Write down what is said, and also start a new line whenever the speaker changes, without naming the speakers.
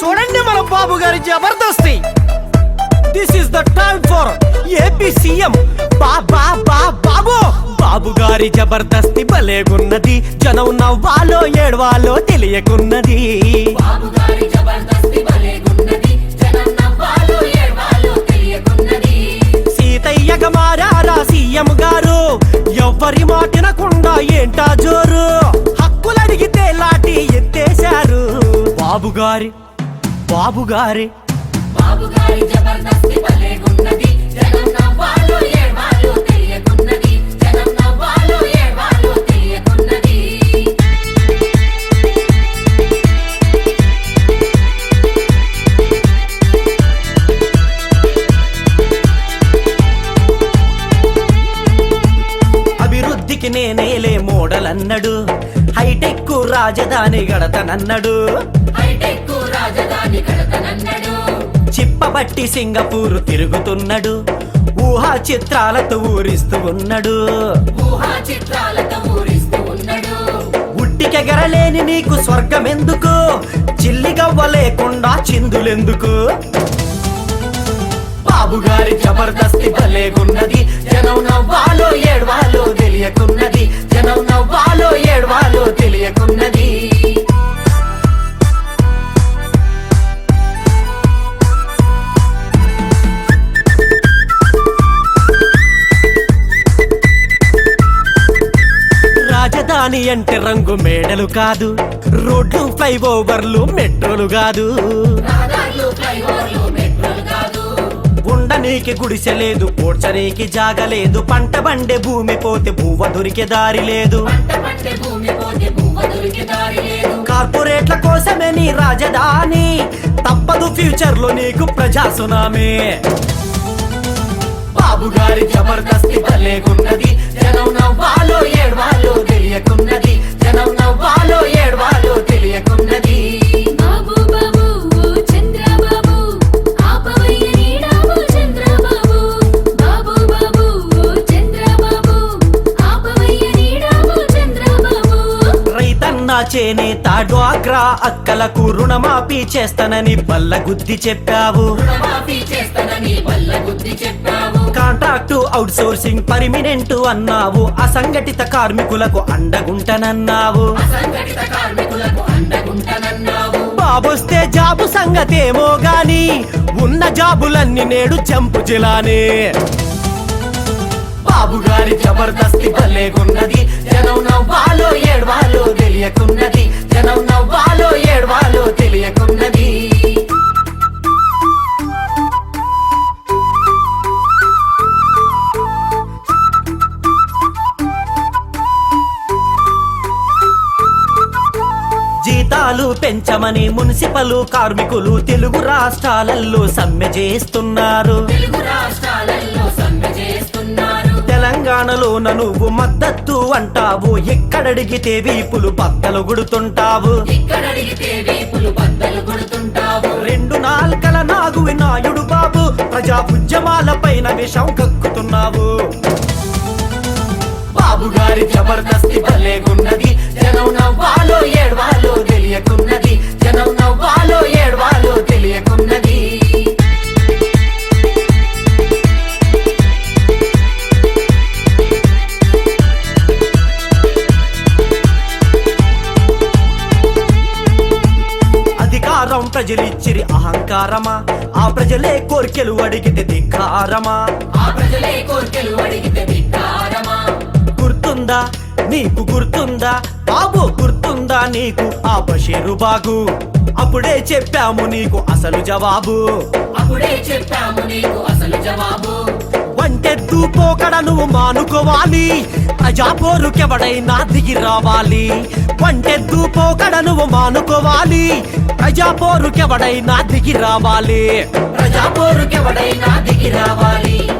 చూడండి మన బాబు గారి జబర్దస్తి. This is the time for AP CM బాబా బా బాబు. బాబు గారి జబర్దస్తి భలేగున్నది జనం నవ్వాలో ఏడవాలో తెలియకున్నది.
బాబుగారి జబర్దస్తి భలేగున్నది జనం నవ్వాలో ఏడ్వాలో తెలియకున్నది.
సీతయ్యగా మారారా సీఎం గారు. ఎవ్వరి మాటినకుండా ఏంటా జోరు? హక్కులు అడిగితే లాటి ఎత్తేశారు. బాబు గారి బాబు గారి
బాబుగారి జబర్దస్తి భలేగున్నది జనం నవ్వాలో ఏడ్వాలో తెలియకున్నది. జనం నవ్వాలో ఏడ్వాలో తెలియకున్నది.
అభివృద్ధికి నేనేలే మోడల్ అన్నడు హైటెక్ రాజధాని గడతనన్నడు.
హైటెక్ రాజధాని కడతనన్నడు.
చిప్పబట్టి సింగపూర్ తిరుగుతున్నాడు. ఊహా చిత్రాలతో ఊరిస్తూ ఉన్నాడు.
ఊహా చిత్రాలతో ఊరిస్తూ ఉన్నాడు.
ఉట్టికెగరలేని నీకు స్వర్గం ఎందుకు చిల్లిగవ్వ లేకుండా చిందులెందుకు? బాబుగారి జబర్దస్తి భలేగున్నది. జనం నవ్వాలో ఏడవాలో తెలియకున్నది. రాజధాని అంటే రంగు మేడలు కాదు. రోడ్లు ఫ్లైఓవర్లు మెట్రోలు కాదు. ఉండనీకి గుడిసె లేదు పోడ్చనీకి జాగలేదు పంట బండే భూమి పోతే భూవ దొరికే దారి లేదు.
పంట పండే భూమి పోతే భూమ దొరికి దారి లేదు.
కార్పొరేట్ల కోసమే నీ రాజధాని. తప్పదు ఫ్యూచర్లో నీకు ప్రజా సునామీ బాబు గారి జబర్దస్తి జనం నవ్వాలో చేనేత డ్వాక్రా అక్కలకు రుణమాఫీ చేస్తానని బల్ల గుద్ది చెప్పావు. కాంట్రాక్టు అవుట్ సోర్సింగ్ పర్మినెంట్ అన్నావు. అసంఘటిత కార్మికులకు అండగుంటనన్నావు.
అసంఘటిత కార్మికులకు అండగుంటనన్నావు.
బాబొస్తే జాబు సంగతేమో గాని ఉన్న జాబులన్నీ నేడు చంపు జిలానే. బాబు గారి జబర్దస్తి భలేగున్నది. జనం జీతాలు పెంచమని మున్సిపల్ కార్మికులు తెలుగు రాష్ట్రాలలో సమ్మె చేస్తున్నారు.
తెలుగు రాష్ట్రాలలో సమ్మె చేస్తున్నారు.
తెలంగాణలోన నువ్వు మద్దతు అంటావు. ఎక్కడడిగితే వీపులు బద్దలు గుడుతుంటావు. రెండు నాల్కల నాగు నాయుడు బాబు. ప్రజా ఉద్యమాల పైన విషం కక్కుతున్నావు. బాబు గారి జబర్దస్తి భలేగున్నది జనం ప్రజలిచ్చిరి అహంకారమా? ఆ ప్రజలే కోర్కెలు అడిగితే ధిక్కారమా?
ఆ ప్రజలే కోర్కెలు అడిగితే ధిక్కారమా?
గుర్తుందా? నీకు గుర్తుందా? బాబు గుర్తుందా నీకు? ఆ బషీరు బాగు. అప్పుడే చెప్పాము నీకు అసలు జవాబు.
అప్పుడే చెప్పాము నీకు అసలు జవాబు.
వంటెద్దు పోకడ నువ్వు మానుకోవాలి. ప్రజాపోరుకెవడైనా దిగి రావాలి. వంటెద్దు పోకడ నువ్వు మానుకోవాలి. ప్రజాపోరుకెవడైనా దిగి రావాలి. ప్రజాపోరుకెవడైనా దిగి రావాలి.